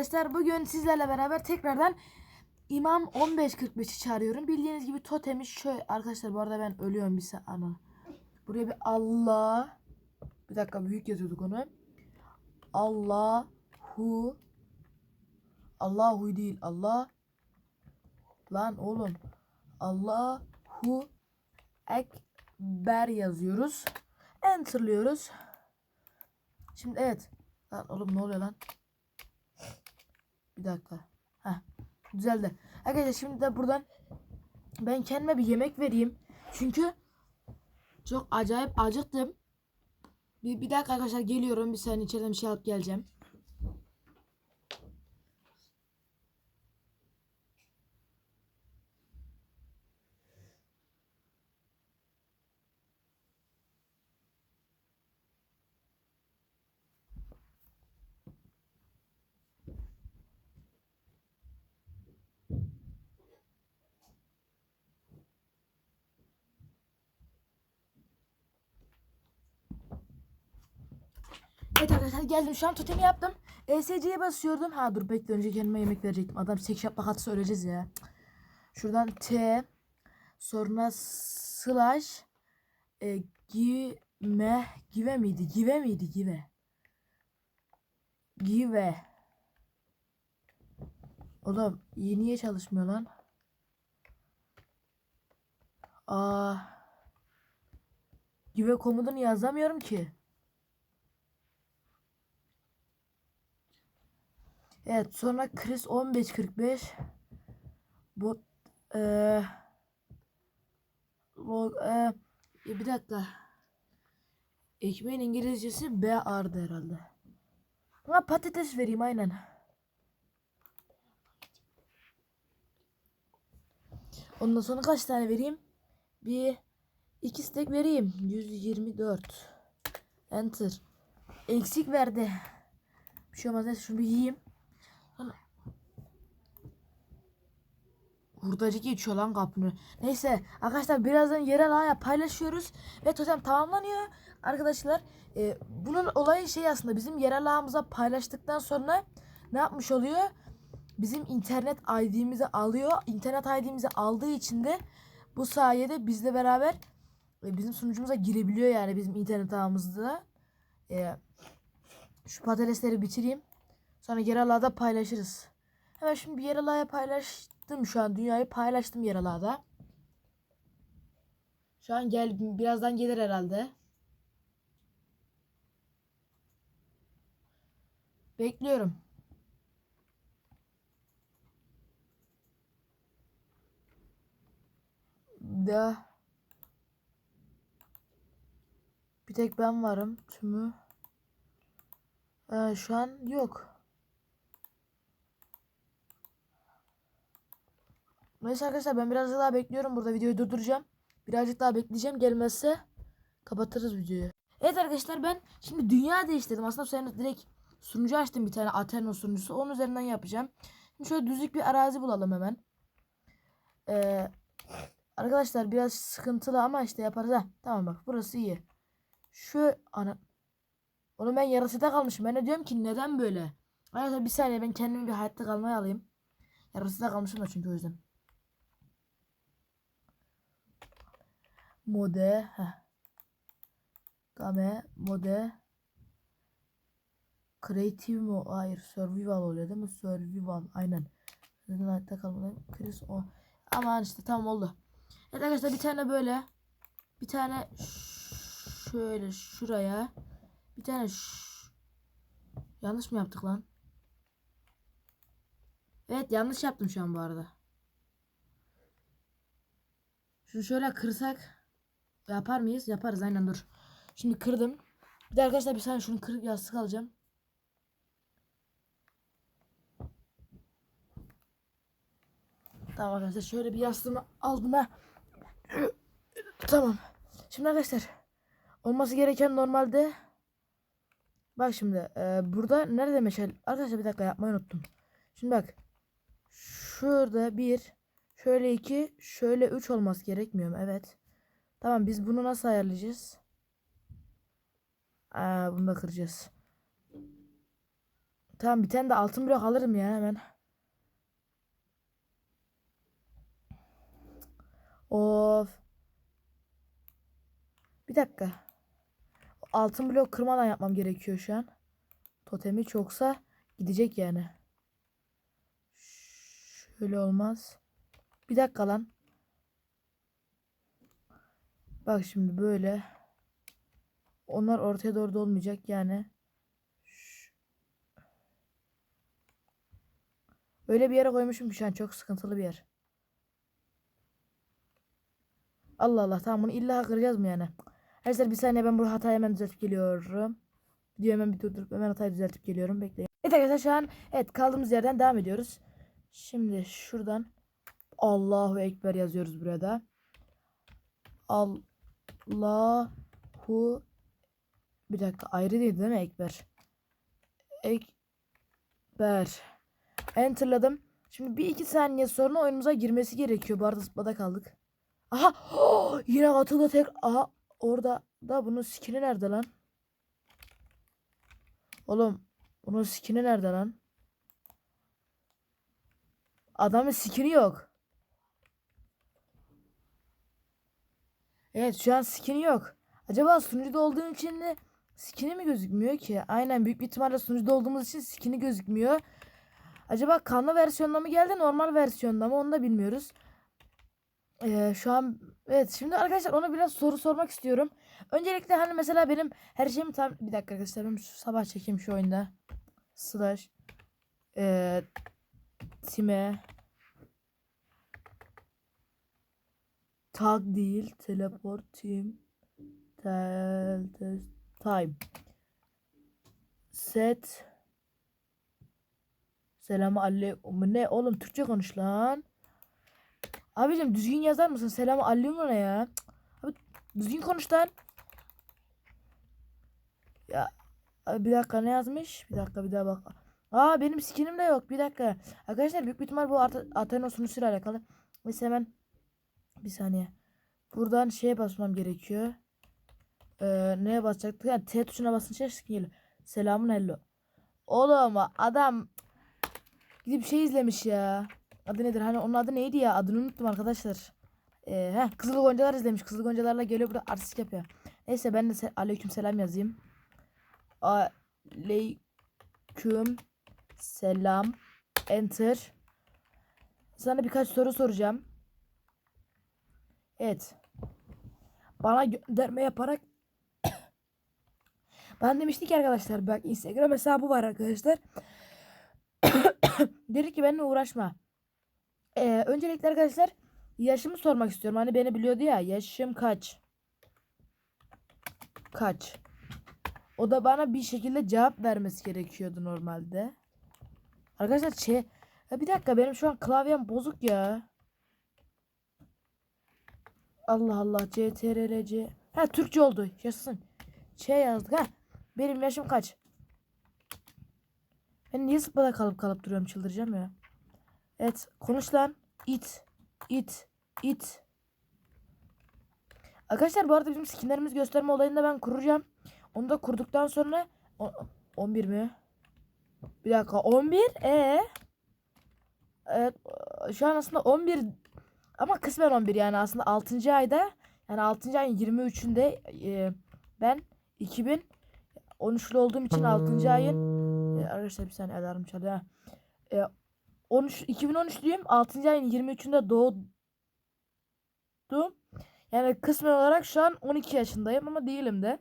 arkadaşlar bugün sizlerle beraber tekrardan İmam 1545'i çağırıyorum. Bildiğiniz gibi totemi şöyle arkadaşlar bu arada ben ölüyorum bir sa- ana. Buraya bir Allah bir dakika büyük yazıyorduk onu. Allahu Allahu değil Allah lan oğlum Allahu Ekber yazıyoruz. Enter'lıyoruz. Şimdi evet. Lan oğlum ne oluyor lan? Bir dakika. Heh. Düzeldi. Arkadaşlar şimdi de buradan ben kendime bir yemek vereyim. Çünkü çok acayip acıktım. Bir, bir dakika arkadaşlar geliyorum. Bir saniye içeriden bir şey alıp geleceğim. Geldim şu an totemi yaptım. ESC'ye basıyordum. Ha dur bekle önce kendime yemek verecektim. Adam sek yapmak atsa öleceğiz ya. Şuradan T sonra slash e, give give miydi? Give miydi? Give. Give. Oğlum iyi niye çalışmıyor lan? Aa. Give komutunu yazamıyorum ki. Evet sonra Chris 1545 bu eee log eee bir dakika ekmeğin İngilizcesi B ardı herhalde. Ha patates vereyim aynen. Ondan sonra kaç tane vereyim? Bir iki stek vereyim. 124. Enter. Eksik verdi. Bir şey olmaz neyse şunu bir yiyeyim. Hurdacı geçiyor lan kapını. Neyse arkadaşlar birazdan yerel ağaya paylaşıyoruz. Ve totem tamamlanıyor. Arkadaşlar e, bunun olayı şey aslında bizim yerel ağımıza paylaştıktan sonra ne yapmış oluyor? Bizim internet ID'mizi alıyor. İnternet ID'mizi aldığı için de bu sayede bizle beraber e, bizim sunucumuza girebiliyor yani bizim internet ağımızda. E, şu patatesleri bitireyim. Sonra yerel ağda paylaşırız. Hemen şimdi yerel ağaya paylaştım şu an. Dünyayı paylaştım yerel ağda. Şu an gel birazdan gelir herhalde. Bekliyorum. Da bir tek ben varım. Tümü ee, şu an yok. Neyse arkadaşlar ben biraz daha bekliyorum. Burada videoyu durduracağım. Birazcık daha bekleyeceğim. Gelmezse kapatırız videoyu. Evet arkadaşlar ben şimdi dünya değiştirdim. Aslında sefer direkt sunucu açtım bir tane Aterno sunucusu. Onun üzerinden yapacağım. Şimdi şöyle düzlük bir arazi bulalım hemen. Ee, arkadaşlar biraz sıkıntılı ama işte yaparız. ha. Tamam bak burası iyi. Şu ana Oğlum ben yarısıda kalmışım. Ben de diyorum ki neden böyle? Arkadaşlar bir saniye ben kendimi bir hayatta kalmaya alayım. Yarısıda kalmışım da çünkü o yüzden. Mode. Heh. Game. Mode. Creative mi? Hayır. Survival oluyor değil mi? Survival. Aynen. Neden hayatta kalmalıyım? Chris o. Aman işte tamam oldu. Evet arkadaşlar bir tane böyle. Bir tane şöyle şuraya. Bir tane. Yanlış mı yaptık lan? Evet yanlış yaptım şu an bu arada. Şunu şöyle kırsak yapar mıyız? Yaparız aynen dur. Şimdi kırdım. Bir de arkadaşlar bir saniye şunu kırıp yastık alacağım. Tamam arkadaşlar şöyle bir yastığımı aldım ha. Tamam. Şimdi arkadaşlar olması gereken normalde Bak şimdi e, burada nerede meşal? Arkadaşlar bir dakika yapmayı unuttum. Şimdi bak. Şurada bir, şöyle iki, şöyle üç olması gerekmiyor mu? Evet. Tamam biz bunu nasıl ayarlayacağız? Aa, bunu da kıracağız. Tamam bir tane de altın blok alırım ya hemen. Of. Bir dakika. Altın blok kırmadan yapmam gerekiyor şu an. Totemi çoksa gidecek yani. Şöyle olmaz. Bir dakika lan. Bak şimdi böyle. Onlar ortaya doğru da olmayacak yani. Öyle bir yere koymuşum ki şu an çok sıkıntılı bir yer. Allah Allah tamam bunu illa kıracağız mı yani? Arkadaşlar bir saniye ben bu hatayı hemen düzeltip geliyorum. Videoyu hemen bir durdurup hemen hatayı düzeltip geliyorum. Bekleyin. Evet arkadaşlar şu an evet kaldığımız yerden devam ediyoruz. Şimdi şuradan Allahu Ekber yazıyoruz burada. Allahu bir dakika ayrı değil değil mi Ekber? Ekber. Enterladım. Şimdi bir iki saniye sonra oyunumuza girmesi gerekiyor. Bu arada kaldık. Aha! Yine katıldı tek. Aha! Orada da bunun skin'i nerede lan? Oğlum bunun skin'i nerede lan? Adamın skin'i yok. Evet şu an skin'i yok. Acaba sunucuda olduğum için de skin'i mi gözükmüyor ki? Aynen büyük bir ihtimalle sunucuda olduğumuz için skin'i gözükmüyor. Acaba kanlı versiyonda mı geldi normal versiyonda mı onu da bilmiyoruz. Ee, şu an evet şimdi arkadaşlar ona biraz soru sormak istiyorum. Öncelikle hani mesela benim her şeyim tam bir dakika arkadaşlar ben şu sabah çekeyim şu oyunda. Slash ee, time tag değil teleport team tel, tel- time set Selamu aleyküm. Ne oğlum Türkçe konuş lan. Abicim düzgün yazar mısın? Selamu aleyküm ne ya? Abi düzgün konuş lan. Ya bir dakika ne yazmış? Bir dakika bir daha bak. Aa benim skinim de yok. Bir dakika. Arkadaşlar büyük bir ihtimal bu At Athena sunucuyla alakalı. Neyse hemen bir saniye. Buradan şeye basmam gerekiyor. Ee, neye basacaktık? Yani T tuşuna basınca skin geliyor. Selamun hello. Oğlum adam gidip şey izlemiş ya. Adı nedir? Hani onun adı neydi ya? Adını unuttum arkadaşlar. Ee, heh, Kızıl Goncalar izlemiş. Kızıl Goncalarla geliyor burada artistik yapıyor. Neyse ben de se aleyküm selam yazayım. Aleyküm selam. Enter. Sana birkaç soru soracağım. Evet. Bana gönderme yaparak ben demiştik ki arkadaşlar bak Instagram hesabı var arkadaşlar. Dedi ki benimle uğraşma. Ee, öncelikle arkadaşlar yaşımı sormak istiyorum. Hani beni biliyordu ya. Yaşım kaç? Kaç? O da bana bir şekilde cevap vermesi gerekiyordu normalde. Arkadaşlar şey ya bir dakika benim şu an klavyem bozuk ya. Allah Allah CTRL-C. Ha Türkçe oldu. Yaşasın. Şey yazdık ha. Benim yaşım kaç? Ben niye zıplada kalıp kalıp duruyorum çıldıracağım ya. Evet konuş lan. It. It. It. Arkadaşlar bu arada bizim skinlerimiz gösterme olayını da ben kuracağım. Onu da kurduktan sonra o- 11 mi? Bir dakika 11 e Evet şu an aslında 11 ama kısmen 11 yani aslında 6. ayda yani 6. ayın 23'ünde e, ben 2013'lü olduğum için 6. ayın e, arkadaşlar bir saniye alarm çalıyor. E, 13 2013'lüyüm. 6. ayın 23'ünde doğdum. Yani kısmen olarak şu an 12 yaşındayım ama değilim de.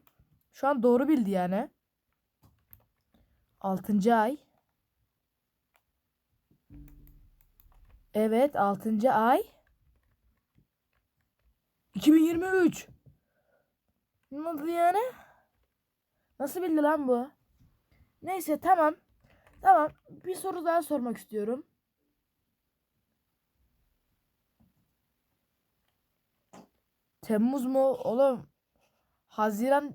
Şu an doğru bildi yani. 6. ay. Evet 6. ay. 2023. Nasıl yani? Nasıl bildi lan bu? Neyse tamam. Tamam. Bir soru daha sormak istiyorum. Temmuz mu? Oğlum Haziran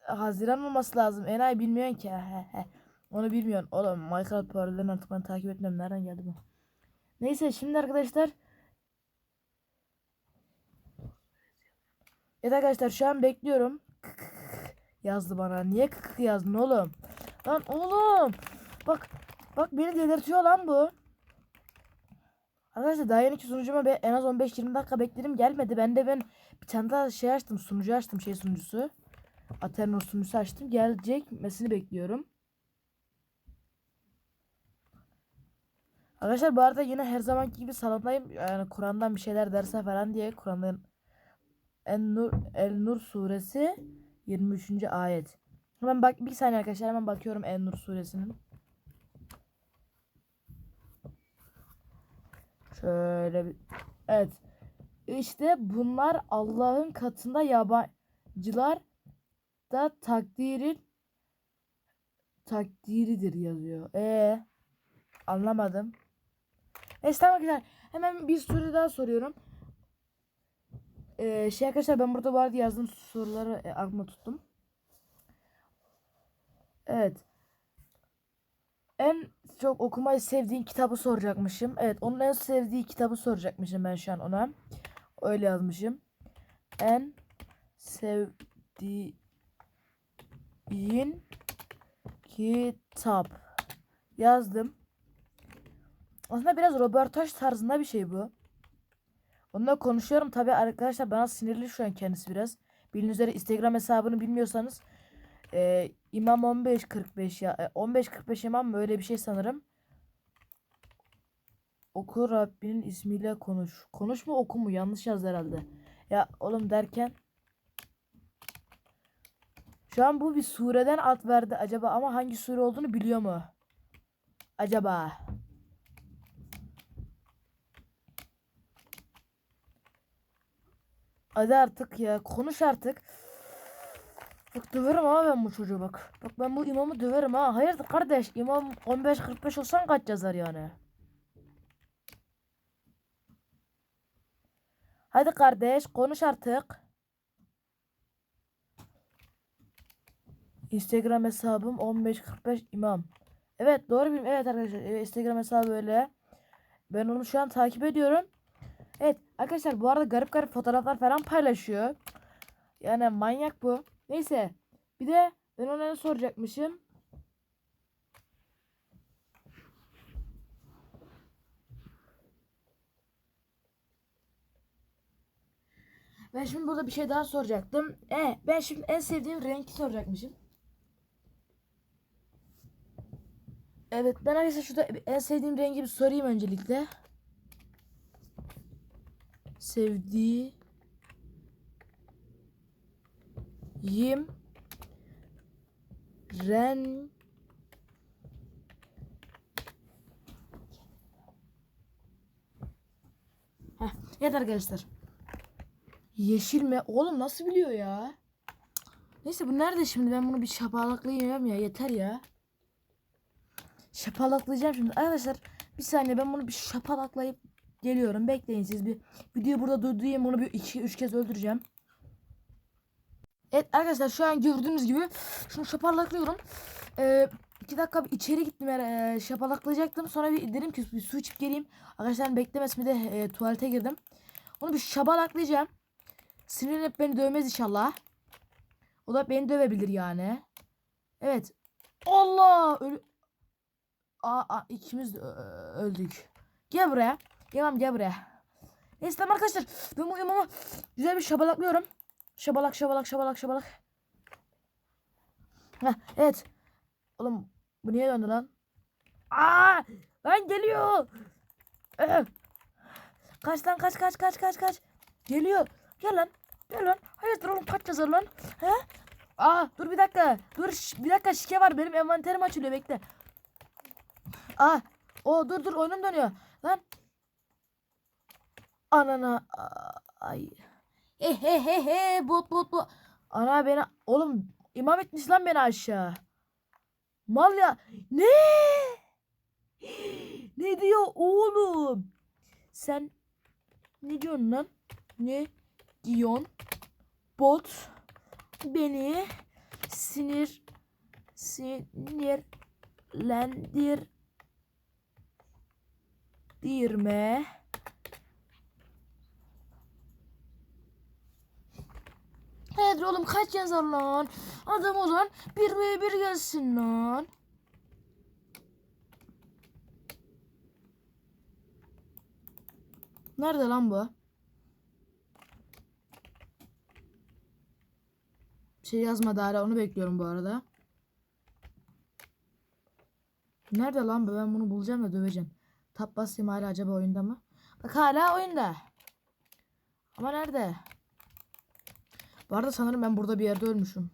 Haziran olması lazım. Enayi bilmiyorsun ki. Onu bilmiyorsun. Oğlum Minecraft Power'dan artık ben takip etmiyorum. Nereden geldi bu? Neyse şimdi arkadaşlar Evet arkadaşlar şu an bekliyorum. yazdı bana. Niye kıkık yazdın oğlum? Lan oğlum. Bak. Bak beni delirtiyor lan bu. Arkadaşlar daha yeni sunucuma be- en az 15-20 dakika bekledim gelmedi. Ben de ben bir tane daha şey açtım sunucu açtım şey sunucusu. Aterno sunucusu açtım. Gelecek mesini bekliyorum. Arkadaşlar bu arada yine her zamanki gibi salondayım. Yani Kur'an'dan bir şeyler derse falan diye Kur'an'dan En Nur El Nur suresi 23. ayet. Hemen bak bir saniye arkadaşlar hemen bakıyorum En Nur suresinin. Şöyle bir Evet. İşte bunlar Allah'ın katında yabancılar da takdirin takdiridir yazıyor. E anlamadım. Neyse tamam arkadaşlar. Hemen bir soru daha soruyorum. Ee, şey arkadaşlar ben burada bu arada yazdığım soruları e, aklımda tuttum. Evet. En çok okumayı sevdiğin kitabı soracakmışım. Evet onun en sevdiği kitabı soracakmışım ben şu an ona. Öyle yazmışım. En sevdiğin kitap. Yazdım. Aslında biraz röportaj tarzında bir şey bu. Onunla konuşuyorum tabi arkadaşlar bana sinirli şu an kendisi biraz. Bildiğiniz üzere Instagram hesabını bilmiyorsanız e, İmam 1545 ya e, 1545 İmam mı öyle bir şey sanırım. Oku Rabbinin ismiyle konuş. Konuş mu oku mu yanlış yazdı herhalde. Ya oğlum derken şu an bu bir sureden alt verdi acaba ama hangi sure olduğunu biliyor mu? Acaba. Hadi artık ya konuş artık. Bak döverim ama ben bu çocuğu bak. Bak ben bu imamı döverim ha. Hayırdır kardeş imam 15-45 olsan kaç yazar yani? Hadi kardeş konuş artık. Instagram hesabım 1545 imam. Evet doğru bilmiyorum. Evet arkadaşlar evet, Instagram hesabı öyle. Ben onu şu an takip ediyorum. Arkadaşlar bu arada garip garip fotoğraflar falan paylaşıyor. Yani manyak bu. Neyse. Bir de ben ona ne soracakmışım? Ben şimdi burada bir şey daha soracaktım. E, ben şimdi en sevdiğim renki soracakmışım. Evet ben arkadaşlar şurada en sevdiğim rengi bir sorayım öncelikle. Sevdiğim ren Heh, evet arkadaşlar. Yeşil mi? Oğlum nasıl biliyor ya? Neyse bu nerede şimdi? Ben bunu bir şapalaklayayım ya. Yeter ya. Şapalaklayacağım şimdi. Arkadaşlar bir saniye ben bunu bir şapalaklayıp geliyorum. Bekleyin siz bir. Videoyu burada durdurayım. Bunu bir iki üç kez öldüreceğim. Evet arkadaşlar şu an gördüğünüz gibi şunu şapalaklıyorum. Ee, iki dakika bir içeri gittim. E, şapalaklayacaktım. Sonra bir dedim ki bir su içip geleyim. Arkadaşlar beklemesime de e, tuvalete girdim. Onu bir şapalaklayacağım. Sinirlenip beni dövmez inşallah. O da beni dövebilir yani. Evet. Allah! Ölü... Aa, aa ikimiz ö- öldük. Gel buraya. İmam gel buraya. Neyse tamam arkadaşlar. Ben bu imamı güzel bir şabalaklıyorum. Şabalak şabalak şabalak şabalak. Heh, evet. Oğlum bu niye döndü lan? Aa! Lan geliyor. Ee, kaç lan kaç kaç kaç kaç kaç. Geliyor. Gel lan. Gel lan. Hayırdır oğlum kaç yazar lan? He? Aa dur bir dakika. Dur bir dakika şike var. Benim envanterim açılıyor bekle. Aa. O dur dur oyunum dönüyor. Lan. Anana. Ay. He he he he bot bot bot. Ana beni oğlum imam etmiş lan beni aşağı. Mal ya. Ne? Ne diyor oğlum? Sen ne diyorsun lan? Ne diyorsun? Bot beni sinir sinirlendir dirme. Hadi oğlum kaç yazar lan. Adam olan 1 ve 1 gelsin lan. Nerede lan bu? Şey yazmadı hala onu bekliyorum bu arada. Nerede lan bu? Ben bunu bulacağım da döveceğim. Tap basayım hala acaba oyunda mı? Bak hala oyunda. Ama nerede? Bu arada sanırım ben burada bir yerde ölmüşüm.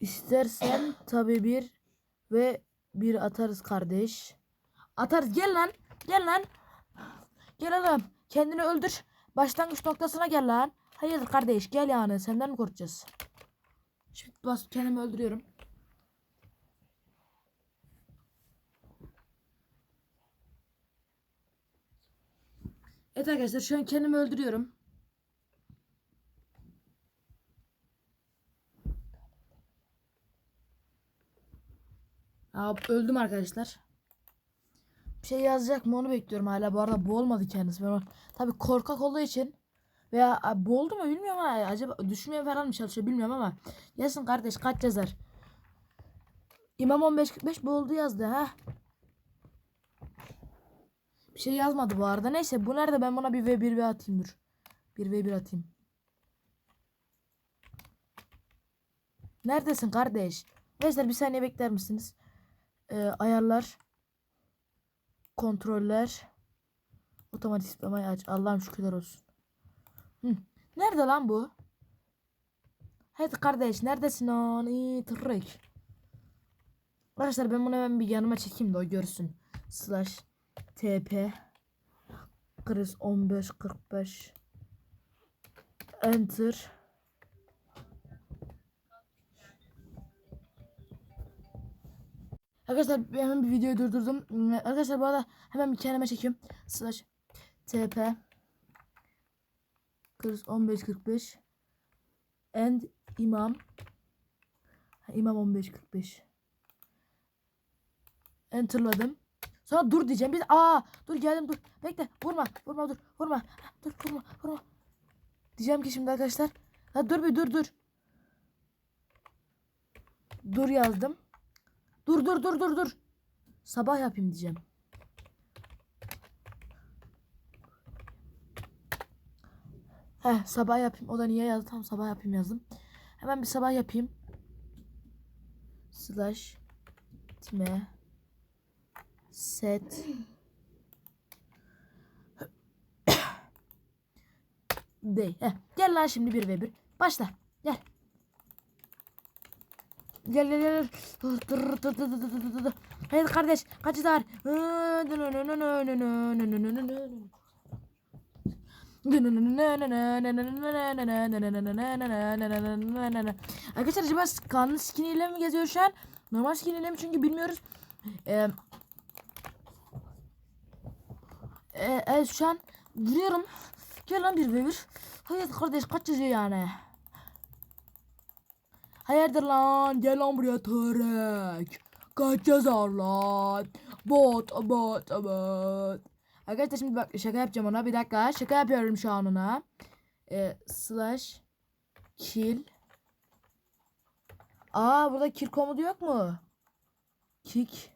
İstersen tabii bir ve bir atarız kardeş. Atarız gel lan. Gel lan. Gel oğlum. Kendini öldür. Başlangıç noktasına gel lan. Hayırdır kardeş gel yani. Senden mi korkacağız? Şimdi bas kendimi öldürüyorum. Evet arkadaşlar şu an kendimi öldürüyorum. Aa, öldüm arkadaşlar. Bir şey yazacak mı onu bekliyorum hala. Bu arada boğulmadı kendisi. Ben tabii korkak olduğu için veya a, boğuldu mu bilmiyorum ama acaba düşmeye falan mı çalışıyor bilmiyorum ama yazsın kardeş kaç yazar. İmam 1545 boğuldu yazdı ha. Bir şey yazmadı bu arada. Neyse bu nerede ben buna bir v1 v atayım dur. Bir v1 atayım. Neredesin kardeş? Neyse bir saniye bekler misiniz? Ee, ayarlar. Kontroller. Otomatik zıplamayı aç. Allah'ım şükürler olsun. Hı. Nerede lan bu? Hadi kardeş neredesin lan? İyi tırrık. Arkadaşlar ben bunu hemen bir yanıma çekeyim de o görsün. Slash TP kriz 15 45 Enter. Arkadaşlar hemen bir videoyu durdurdum. Arkadaşlar bu arada hemen bir kendime çekiyorum. Slash TP kriz 15 45 and imam. İmam 15 45 Enterladım. Sonra dur diyeceğim. Biz aa dur geldim dur. Bekle. Vurma. Vurma dur. Vurma. Dur vurma. Vurma. Diyeceğim ki şimdi arkadaşlar. Ha dur bir dur dur. Dur yazdım. Dur dur dur dur dur. Sabah yapayım diyeceğim. Heh sabah yapayım. O da niye yazdı? Tamam sabah yapayım yazdım. Hemen bir sabah yapayım. Slash time set Day. Heh. Gel lan şimdi 1 ve 1. Başla. Gel. Gel gel gel. Evet kardeş kaç dar? Arkadaşlar acaba kanlı skin ile mi geziyor şu an? Normal skin ile mi çünkü bilmiyoruz. Ee, e, e, şu an vuruyorum. Gel lan bir ve bir. Hayır kardeş kaç yazıyor yani? Hayırdır lan? Gel lan buraya törek. Kaç yazar lan? Bot, bot, bot. Arkadaşlar şimdi bak şaka yapacağım ona. Bir dakika. Şaka yapıyorum şu an ona. Ee, slash kill. Aa burada kill komodu yok mu? Kick.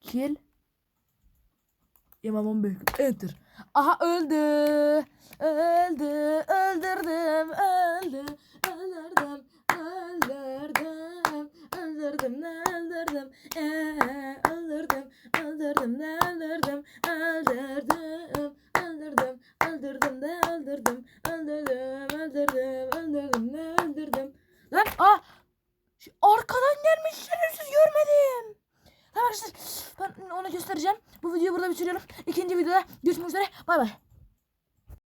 Kill. İmam 15. Enter. Aha öldü. Öldü. Öldürdüm. Öldü. Öldürdüm. Öldürdüm. Öldürdüm. Öldürdüm. Ee, öldürdüm. Öldürdüm. Öldürdüm. Öldürdüm. Öldürdüm. Öldürdüm de öldürdüm. Öldürdüm. Öldürdüm. Öldürdüm. de öldürdüm. Lan ah. Arkadan gelmiş şerefsiz görmedim. Tamam arkadaşlar ben onu göstereceğim. Bu videoyu burada bitiriyorum. İkinci videoda görüşmek üzere. Bay bay.